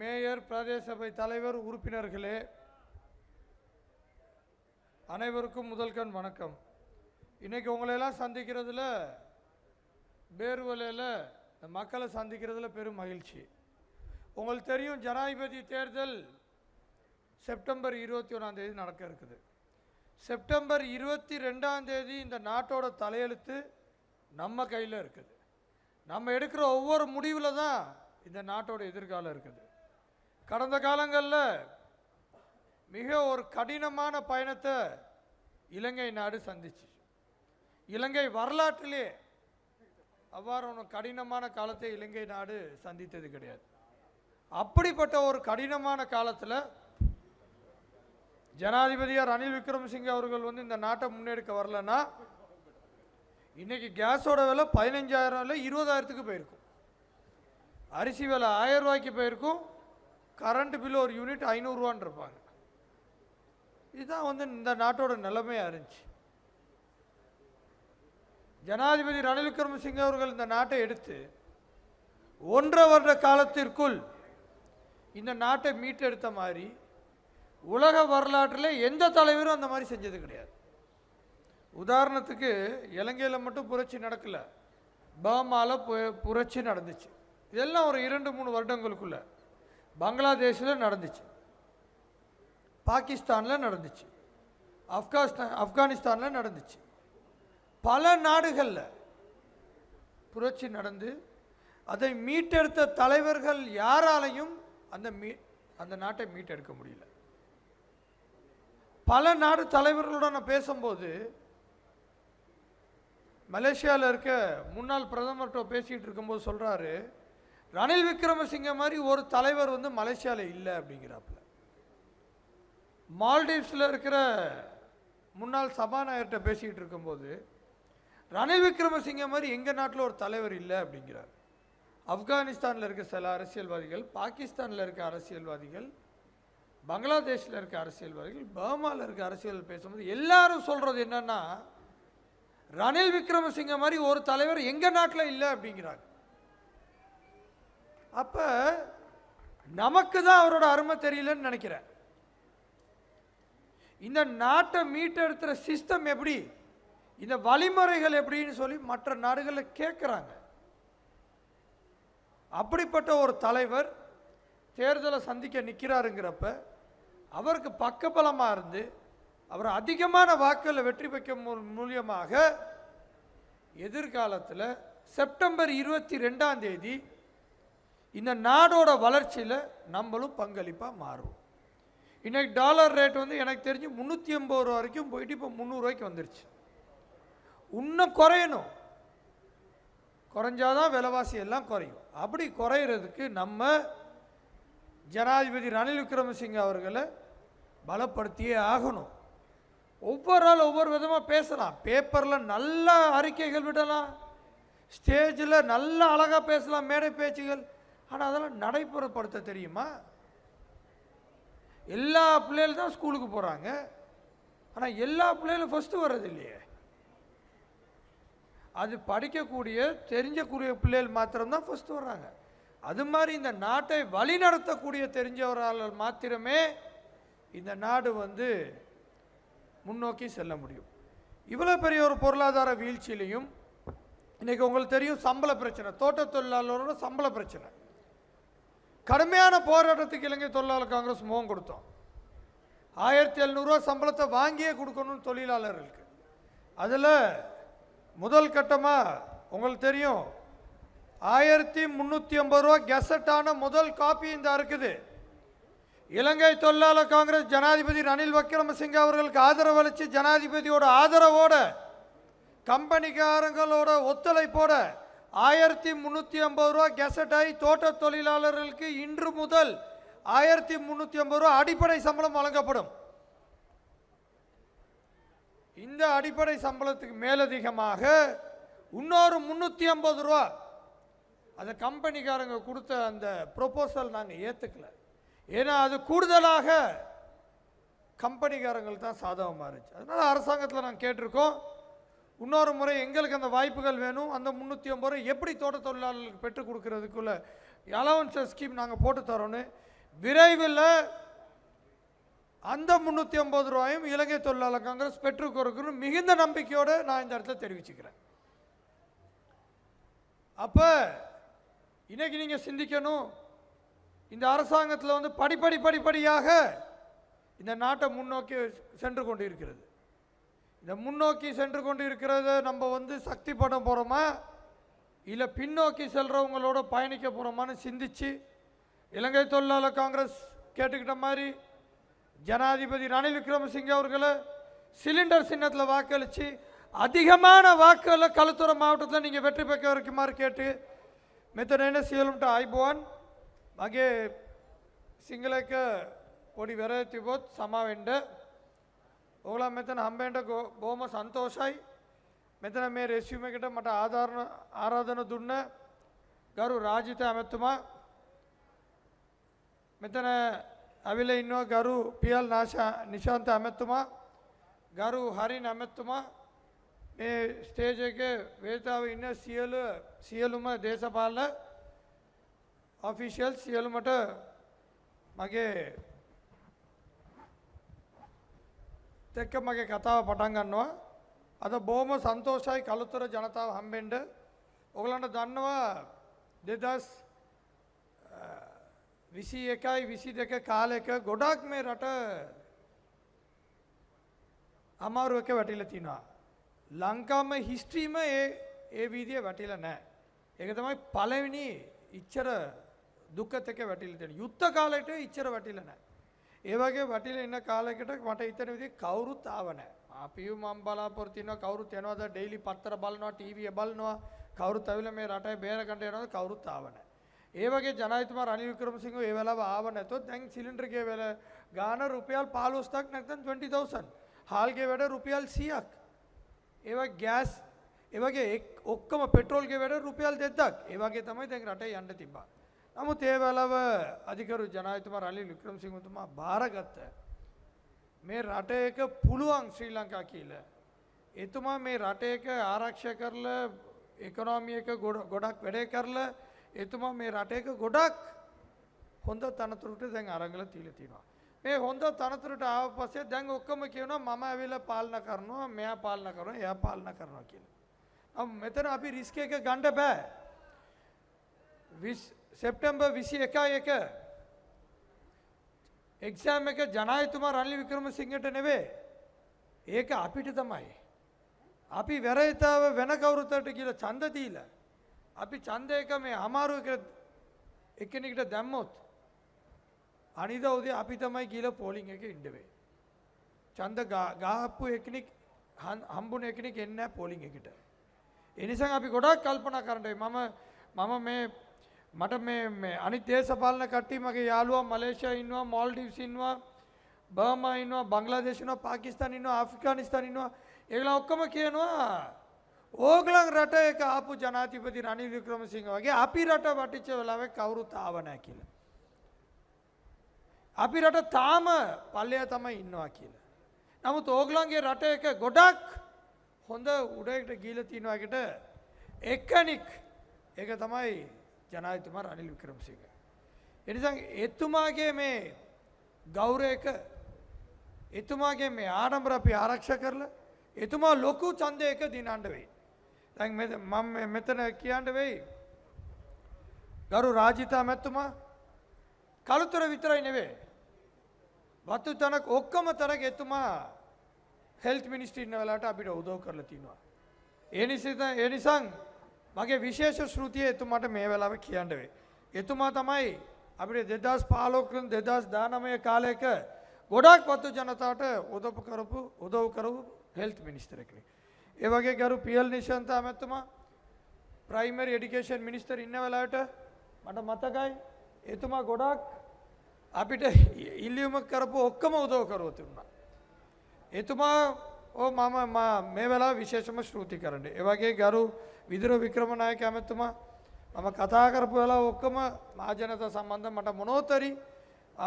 Mayor பிரதேச சபை தலைவர் உறுப்பினர்களே அனைவருக்கும் முதல்கண் வணக்கம். இன்றைக்கி உங்களையெல்லாம் சந்திக்கிறதுல பேர்வலையில் இந்த மக்களை சந்திக்கிறதுல பெரும் மகிழ்ச்சி. உங்களுக்கு தெரியும் ஜனாதிபதி தேர்தல் செப்டம்பர் இருபத்தி ஒன்றாந்தேதி நடக்க இருக்குது. செப்டம்பர் இருபத்தி ரெண்டாந்தேதி இந்த நாட்டோட தலையெழுத்து நம்ம கையில் இருக்குது. நம்ம எடுக்கிற ஒவ்வொரு முடிவில் தான் இந்த நாட்டோட எதிர்காலம் இருக்குது. கடந்த காலங்களில் மிக ஒரு கடினமான பயணத்தை இலங்கை நாடு சந்திச்சு. இலங்கை வரலாற்றிலே அவ்வாறு ஒன்று கடினமான காலத்தை இலங்கை நாடு சந்தித்தது கிடையாது. அப்படிப்பட்ட ஒரு கடினமான காலத்தில் ஜனாதிபதியார் ரணில் விக்ரமசிங்கே அவர்கள் வந்து இந்த நாட்டை முன்னெடுக்க வரலன்னா இன்றைக்கி கேஸோட விலை பதினஞ்சாயிரம் இல்லை இருபதாயிரத்துக்கு போயிருக்கும். அரிசி விலை ஆயிரம் ரூபாய்க்கு போயிருக்கும். கரண்ட் பில் ஒரு யூனிட் ஐநூறுரூவான்னு இருப்பாங்க இதுதான் வந்து இந்த நாட்டோட நிலைமையாக இருந்துச்சு. ஜனாதிபதி ரணில் விக்ரமசிங்க அவர்கள் இந்த நாட்டை எடுத்து ஒன்றரை வருட காலத்திற்குள் இந்த நாட்டை மீட்டெடுத்த மாதிரி உலக வரலாற்றில் எந்த தலைவரும் அந்த மாதிரி செஞ்சது கிடையாது. உதாரணத்துக்கு இலங்கையில் மட்டும் புரட்சி நடக்கல. பர்மால பு- புரட்சி நடந்துச்சு. இதெல்லாம் ஒரு இரண்டு மூணு வருடங்களுக்குள்ளே. பங்களாதேஷில் நடந்துச்சு. பாகிஸ்தானில் நடந்துச்சு. ஆப்கானிஸ்தான் ஆப்கானிஸ்தானில் நடந்துச்சு. பல நாடுகளில் புரட்சி நடந்து அதை மீட்டெடுத்த தலைவர்கள் யாராலையும் அந்த மீ அந்த நாட்டை மீட்டெடுக்க முடியல. பல நாடு தலைவர்களோட நான் பேசும்போது மலேசியாவில் இருக்க முன்னாள் பிரதமர்கிட்ட பேசிகிட்டு இருக்கும்போது சொல்கிறாரு ரணில் விக்ரமசிங்க மாதிரி ஒரு தலைவர் வந்து மலேசியாவில் இல்லை அப்படிங்கிறாப்புல. மால்டீவ்ஸில் இருக்கிற முன்னாள் சபாநாயகர்கிட்ட பேசிக்கிட்டு இருக்கும்போது ரணில் விக்ரமசிங்க மாதிரி எங்கள் நாட்டில் ஒரு தலைவர் இல்லை அப்படிங்கிறார். ஆப்கானிஸ்தானில் இருக்க சில அரசியல்வாதிகள் பாகிஸ்தானில் இருக்க அரசியல்வாதிகள் பங்களாதேஷில் இருக்க அரசியல்வாதிகள் பர்மாவில் இருக்க அரசியல் பேசும்போது எல்லாரும் சொல்கிறது என்னன்னா ரணில் விக்ரமசிங்க மாதிரி ஒரு தலைவர் எங்கள் நாட்டில் இல்லை அப்படிங்கிறாங்க. அப்போ நமக்கு தான் அவரோட அருமை தெரியலன்னு நினைக்கிறேன். இந்த நாட்டை மீட்டெடுத்துற சிஸ்டம் எப்படி? இந்த வழிமுறைகள் எப்படின்னு சொல்லி மற்ற நாடுகளில் கேட்குறாங்க அப்படிப்பட்ட ஒரு தலைவர் தேர்தலை சந்திக்க நிற்கிறாருங்கிறப்ப அவருக்கு பக்கபலமாக இருந்து அவர் அதிகமான வாக்குகளை வெற்றி பெற்ற மூ- மூலியமாக எதிர்காலத்தில் செப்டம்பர் இருபத்தி ரெண்டாம் தேதி இந்த நாடோட வளர்ச்சியில் நம்மளும் பங்களிப்பாக மாறுவோம். இன்றைக்கி டாலர் ரேட் வந்து எனக்கு தெரிஞ்சு முந்நூற்றி ஐம்பது ரூபா வரைக்கும் போயிட்டு இப்போ முந்நூறுரூவாய்க்கு வந்துருச்சு. இன்னும் குறையணும். குறைஞ்சாதான் விலைவாசி எல்லாம் குறையும். அப்படி குறையிறதுக்கு நம்ம ஜனாதிபதி ரணில் விக்ரமசிங்க அவர்களை பலப்படுத்தியே ஆகணும். ஒவ்வொரு ஆள் ஒவ்வொரு விதமாக பேசலாம். பேப்பரில் நல்ல அறிக்கைகள் விடலாம். ஸ்டேஜில் நல்ல அழகாக பேசலாம். மேடை பேச்சுகள். ஆனால் அதெல்லாம் நடைமுறைப்படுத்த தெரியுமா? எல்லா பிள்ளைகளும் தான் ஸ்கூலுக்கு போகிறாங்க ஆனால் எல்லா பிள்ளைகளும் ஃபஸ்ட்டு வர்றது இல்லையே அது படிக்கக்கூடிய தெரிஞ்சக்கூடிய பிள்ளைகள் மாத்திரம்தான் ஃபஸ்ட்டு வர்றாங்க. அது மாதிரி இந்த நாட்டை வழிநடத்தக்கூடிய தெரிஞ்சவரால் மாத்திரமே இந்த நாடு வந்து முன்னோக்கி செல்ல முடியும். இவ்வளோ பெரிய ஒரு பொருளாதார வீழ்ச்சியிலையும் இன்றைக்கி உங்களுக்கு தெரியும் சம்பள பிரச்சனை. தோட்ட தொழிலாளரோட சம்பள பிரச்சனை. கடுமையான போராட்டத்துக்கு இலங்கை தொழிலாளர் காங்கிரஸ் முகம் கொடுத்தோம். ஆயிரத்தி எழுநூறுவா சம்பளத்தை வாங்கியே கொடுக்கணும் தொழிலாளர்களுக்கு. அதில் முதல் கட்டமாக உங்களுக்கு தெரியும். ஆயிரத்தி முந்நூற்றி ஐம்பது ரூபா கெசட்டான முதல் காப்பி இந்த இருக்குது இலங்கை தொழிலாளர் காங்கிரஸ் ஜனாதிபதி ரணில் விக்ரமசிங்க அவர்களுக்கு ஆதரவு அளித்து ஜனாதிபதியோட ஆதரவோட கம்பெனிக்காரங்களோட ஒத்துழைப்போட ஆயிரத்தி முந்நூற்றி ஐம்பது ரூபா கெசட் ஆகி தோட்ட தொழிலாளர்களுக்கு இன்று முதல் ஆயிரத்தி முந்நூற்றி ஐம்பது ரூபா அடிப்படை சம்பளம் வழங்கப்படும். இந்த அடிப்படை சம்பளத்துக்கு மேலதிகமாக இன்னொரு முந்நூற்றி ஐம்பது ரூபா அந்த கம்பெனிக்காரங்க கொடுத்த அந்த ப்ரொபோசல் நாங்கள் ஏற்றுக்கல ஏன்னா அது கூடுதலாக கம்பெனிக்காரங்களுக்கு தான் சாதகமாக இருந்துச்சு. அதனால் அரசாங்கத்தில் நாங்கள் கேட்டிருக்கோம். இன்னொரு முறை எங்களுக்கு அந்த வாய்ப்புகள் வேணும். அந்த முந்நூற்றி ஐம்பது ரூபாய் எப்படி தோட்ட தொழிலாளர்களுக்கு பெற்றுக் கொடுக்கறதுக்குள்ள அலவன்ஸ் ஸ்கீம் நாங்கள் போட்டு தரோன்னு விரைவில் அந்த முந்நூற்றி ஐம்பது ரூபாயும் இலங்கை தொழிலாளர் காங்கிரஸ் பெற்றுக் கொடுக்கணும் மிகுந்த நம்பிக்கையோடு நான் இந்த இடத்துல தெரிவிச்சுக்கிறேன். அப்போ இன்றைக்கி நீங்கள் சிந்திக்கணும். இந்த அரசாங்கத்தில் வந்து படிப்படி படிப்படியாக இந்த நாட்டை முன்னோக்கி சென்று கொண்டு இருக்கிறது இந்த முன்னோக்கி சென்று கொண்டு இருக்கிறத நம்ம வந்து சக்தி பண்ண போகிறோமா இல்லை பின்னோக்கி செல்கிறவங்களோட பயணிக்க போகிறோமான்னு சிந்திச்சு இலங்கை தொழிலாளர் காங்கிரஸ் கேட்டுக்கிட்ட மாதிரி ஜனாதிபதி ரணில் விக்ரமசிங்கே அவர்களை சிலிண்டர் சின்னத்தில் வாக்களித்து அதிகமான வாக்குகளில் கழுத்துறை மாவட்டத்தில் நீங்கள் வெற்றி பெற்க வரைக்குமாறு கேட்டு மித்தனேன சீலும்ட்ட ஆய்போன் மகே சிங்களைக்க ஒடி வெரைத்தி போத் சமாவெண்டு ඕගලන් මෙතන හම්බෙන්ට බෝම සන්තෝෂයි. මෙතන මේ රෙස්ියුම එකට මට ආධාරණ ආරාධන දුන්න ගරු රාජිත ඇමැත්තුමා මෙතන ඇවිල ඉන්නවා ගරු පියල් නාශා නිශාන්ත ඇමැත්තුමා ගරු හරි නැමැත්තුමා මේ ස්ටේජ එක වේතාව ඉන්න සියලු සියලුම දේශපාලන ඔෆිෂියල් සියලුමට මගේ තෙක්ක මගේ කතාව පටන් ගන්නවා. අද බෝම සන්තෝෂයි කළුතර ජනතාව හම්බෙන්ඩ ඔගලන්ට දන්නවා දෙදස් විසි එකයි විසි දෙක කාලෙක ගොඩක් මේ රට අමාරුවක වැටිල තිනවා. ලංකාම හිස්ට්‍රීම ඒ ඒ වීදිය වැටිල නෑ. ඒක තමයි පලවෙනි ඉච්චර දුක්කත එක වැටිල තියෙන. යුත්ත කාලෙට ඉච්චර වැටිල ඒ වගේ වටිලා ඉන්න කාලයකට මට හිතෙන විදිහ කවුරුත් ආව නැහැ. අපිව මම බලාපොරොත්තු වෙනවා කවුරුත් යනවාද ඩෙයිලි පත්තර බලනවා ටීවී බලනවා කවුරුත් ඇවිල්ලා මේ රටේ බේර ගන්න යනවාද කවුරුත් ආව නැහැ. ඒ වගේ ජනාධිපතිතුමා රනිල් වික්‍රමසිංහ ඒ වෙලාව ආව නැතොත් දැන් සිලින්ඩර් ගේ වෙල ගාන රුපියල් 15000ක් නැත්නම් 20000. හාල් ගේ වැඩ රුපියල් 100ක්. ඒ වගේ ගෑස් ඒ වගේ ඔක්කොම පෙට්‍රෝල් ගේ වැඩ රුපියල් 2000ක්. ඒ වගේ තමයි දැන් රටේ යන්න තිබ්බා. නමුත් ඒ වෙලව අධිකරු ජනායතුම රලි වික්‍රම සිංහතුමා භාරගත්ත. මේ රට එක පුළුවන් ශ්‍රී ලංකා කියල. එතුමා මේ රට එක ආරක්ෂ කරල එකනෝමිය එක ගොඩක් වැඩේ කරල එතුමා මේ රට එක ගොඩක් හොඳ තනතුරට දැන් අරංගල තිීල තිනවා. මේ හොඳ තනතුරට ආව පස්සේ දැන් ඔක්කම කියවන මම ඇවිල පාලන කරනවා මෙයා පාලන කරන එයා පාලන කරනවා කියලා. මෙතන අපි රිස්ක එක ගණ්ඩ බෑ. සෙප්ටම්බ විසි එකා එක එක්ෂෑම් එක ජනායතුමා රල්ලි වික්‍රම සිංහට නෙවේ ඒක අපිට තමයි. අපි වැරහිතාව වෙන කවුරුතට කියල චන්දදීල. අපි චන්දයක මේ අමාරුව එකනෙකට දැම්මොත් අනිද උදේ අපි තමයි කියල පෝලිං එක ඉන්ඩවේ. චන්ද ගාපපු එකනෙක් හම්බුන එකනෙක් එන්න පෝලිං එකට. එනිසා අපි ගොඩක් කල්පනා කරටේ මම මම මේ මට මේ අනි දේශපාලන කට්ටි මගේ යාළුවා මලේෂය ඉන්නවා මොල්ඩිව් ඉන්නවා බර්ම ඉන්නවා බංගලාදේශනවා පාකිස්ාන ඉන්නවා ආෆිකානිස්ථාන ඉන්නවා ඒලා ඔක්කම කියනවා ඕගලන් රට එක ආපු ජනාතිපති රනිල් වික්‍රමසිංහ වගේ අපි රට වටිච්ච වෙලාව කවුරු තාවනෑ කියලා. අපි රට තාම පල්ලය තමයි ඉන්නවා කියලා. නමුත් ඕගලන්ගේ රට එක ගොඩක් හොඳ උඩයට ගීල තිනවාකට එක්කනික් ඒක තමයි ජනායතුමා රනිල් වික්‍රමසිංහ. එනිසා එතුමාගේ මේ ගෞරයක එතුමාගේ මේ ආඩම්බර අපි ආරක්ෂ කරලා එතුමා ලොකු චන්දයක දිනන්ඩ වෙයි. දැන් මම මෙතන කියන්ට වෙයි. ගරු රාජිතා මැත්තුමා කළුතර විතරයි නෙවේ. වත්තු තනක් ඔක්කම තරක් එතුමා හෙල්ත් මිනිස්ටින්න වෙලාට අපිට උදව් කරල තිනවා. ඒනිසිත එනිසං මගේ විශේෂ ශෘතිය එතුමට මේ වෙලාව කියන්න වේ. එතුමා තමයි අපිට දෙදස් පාලෝකන් දෙදස් දානමය කාලයක ගොඩක් පත්තු ජනතාවට උදප කරපු උදව් කරපු හෙල්ත් මිනිස්තරෙක්නේ. ඒවගේ ගරු පියල් නිශන්තා මැත්තුමා ප්‍රයිමර් එඩිකේෂන් මිනිස්තර ඉන්න වෙලාට මට මතකයි එතුමා ගොඩක් අපිට ඉල්ලියම කරපු ඔක්කම උදව කරුවතුන්නා. එතුමා ඕ මම මේ වෙලා විශේෂම ශ්‍රෘති කරන්න. ඒවගේ ගරු විදුර වික්‍රමණයක ඇමැත්තුමා මම කතා කරපු වෙලා ඔක්කම මාජනත සම්බන්ධ මට මොනෝතරි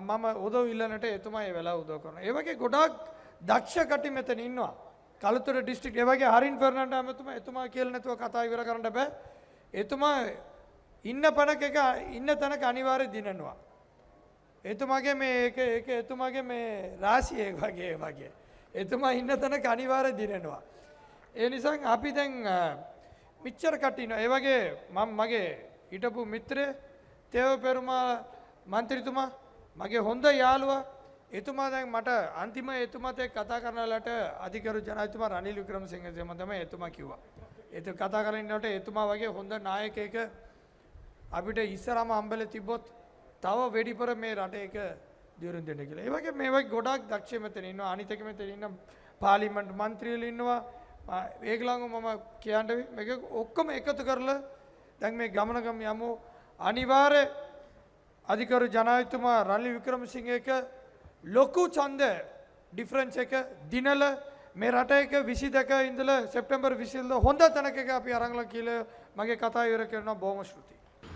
මම උදව ඉල්ලනට එතුමා ඒ වෙලා උදව කරන. ඒවගේ ගොඩක් දක්ෂ කටි මෙතන ඉන්නවා. කළුතුර ඩිස්ටික් ඒවගේ හරින් පෙරනට ඇමතුම එතුමා කියල නැතුව කතා ඉවර කරන්න බෑ. එතුමා ඉන්න පනක එක ඉන්න තැනක අනිවාර්ය දිනනවා. එතුමාගේ මේ ඒක ඒක එතුමාගේ මේ රාසිය වගේ වගේ. එතුමා ඉන්න තැනක අනිවාර්ය දිනනවා. ඒ නිසා අපි දැන් අ, මිච්චර කටින ඒවගේ මම මගේ හිටපු මිත්‍රය තේව පෙරුමා මන්ත්‍රීතුමා මගේ හොඳ යාළුවා එතුමා දැන් මට අන්තිම එතුමත් එක්ක කතා කරනලට අධිකරු ජනාධිපතිතුමා රනිල් වික්‍රමසිංහසේම තමයි එතුමා කිව්වා. ඒත් කතා කරගෙන ඉන්නකොට එතුමා වගේ හොඳ නායකයෙක් අපිට ඉස්සරම හම්බෙලා තිබ්බොත් තව වෙඩිපර මේ රට එක දියුරුම් දෙන්න කියලා. ඒ වගේ මේ වගේ ගොඩක් දක්ෂ මෙතන ඉන්නවා. අනිත් එක මෙතන ඉන්න පාර්ලිමේන්තු මන්ත්‍රීවරු ඉන්නවා. ආ, ඒගොල්ලන්ව මම කියන්න මේක ඔක්කොම එකතු කරලා දැන් මේ ගමනගම යමු. අනිවාර්ය අධිකරු ජනාධිපතිතුමා රනිල් වික්‍රමසිංහ එක ලොකු ඡන්ද ඩිෆරන්ස් එක දිනල මේ රට එක 22 ඉඳලා සෙප්තැම්බර් 20 හොඳ තැනක එක අපි අරන්ලා කියලා මගේ කතා ඉවර කරනවා බොහොම ස්තුතියි.